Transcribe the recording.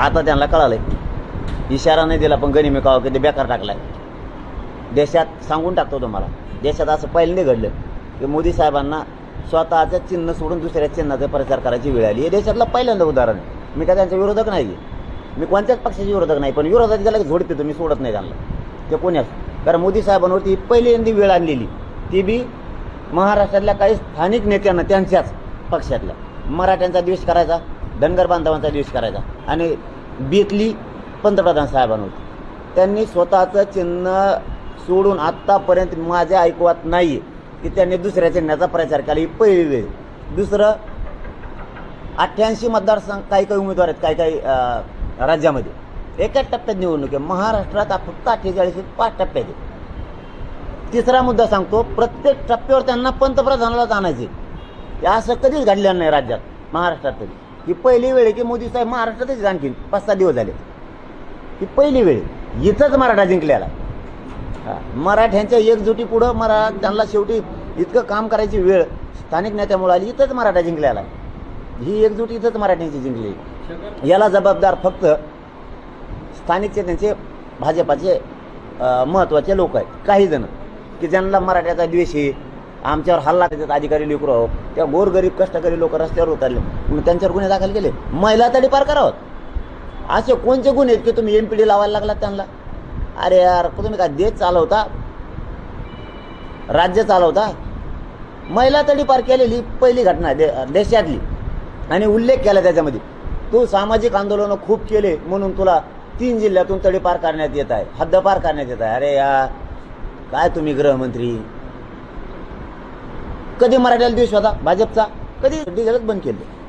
आता त्यांना कळालंय. इशारा नाही दिला पण गनिमी कावा किती बेकार टाकलाय. देशात सांगून टाकतो तुम्हाला. देशात असं पहिल्यांदा घडलं की मोदी साहेबांना स्वतःचं चिन्ह सोडून दुसऱ्या चिन्हाचा प्रचार करायची वेळ आली. हे देशातलं पहिल्यांदा उदाहरण आहे. मी काय त्यांचा विरोधक नाही आहे. मी कोणत्याच पक्षाचे विरोधक नाही पण विरोधात त्याला झोडते तो मी सोडत नाही त्यांना. ते कोणी असं कारण मोदी साहेबांवरती पहिल्यांदा वेळ आणलेली. ती बी महाराष्ट्रातल्या काही स्थानिक नेत्यांना त्यांच्याच पक्षातल्या. मराठ्यांचा द्वेष करायचा. धनगर बांधवांचा द्वेष करायचा. आणि बेतली पंतप्रधान साहेबांवरती त्यांनी स्वतःचं चिन्ह सोडून आत्तापर्यंत माझ्या ऐकवात नाही की त्यांनी दुसऱ्या चिन्हाचा प्रचार केला. ही पहिली वेळ. दुसरं अठ्ठ्याऐंशी मतदारसंघ काही काही उमेदवार आहेत काही काही राज्यामध्ये. एकाच टप्प्यात निवडणूक आहे. महाराष्ट्रात फक्त अठ्ठेचाळीस पाच टप्प्यात आहे तिसरा मुद्दा सांगतो प्रत्येक टप्प्यावर त्यांना पंतप्रधानालाच आणायचे असं कधीच घडलेलं नाही राज्यात महाराष्ट्रात तरी. ही पहिली वेळ आहे की मोदी साहेब महाराष्ट्रातच आणखीन पाच सहा दिवस झाले. ही पहिली वेळ इथंच मराठा जिंकलेला मराठ्यांच्या एकजुटी पुढं मरा त्यांना शेवटी इतकं काम करायची वेळ स्थानिक नेत्यामुळे आली इथंच मराठा जिंकलेला आहे. ही एकजुटी इथंच मराठ्यांची जिंकली. याला जबाबदार फक्त स्थानिकचे त्यांचे भाजपाचे महत्त्वाचे लोक आहेत. काही जण की ज्यांना मराठ्याचा द्वेष आहे आमच्यावर हल्ला त्याच्यात अधिकारी लेकरू. आहोत त्या गोरगरीब कष्टकरी लोक रस्त्यावर उतरले. म्हणून त्यांच्यावर गुन्हे दाखल केले. महिला तरी पार करावं. असे कोणते गुन्हे आहेत की तुम्ही एम पी डी लावायला लागलात त्यांना? अरे यार तुम्ही काय देश चालवता? राज्य चालवता? महिला तडीपार केलेली पहिली घटना आहे दे देशातली. आणि उल्लेख केला त्याच्यामध्ये. तू सामाजिक आंदोलनं खूप केले म्हणून तुला तीन जिल्ह्यातून तडीपार करण्यात येत आहे. हद्दपार करण्यात येत आहे. अरे यार काय तुम्ही गृहमंत्री? कधी मराठ्याला द्वेष होता? भाजपचा. कधी? डिझेलच बंद केलं.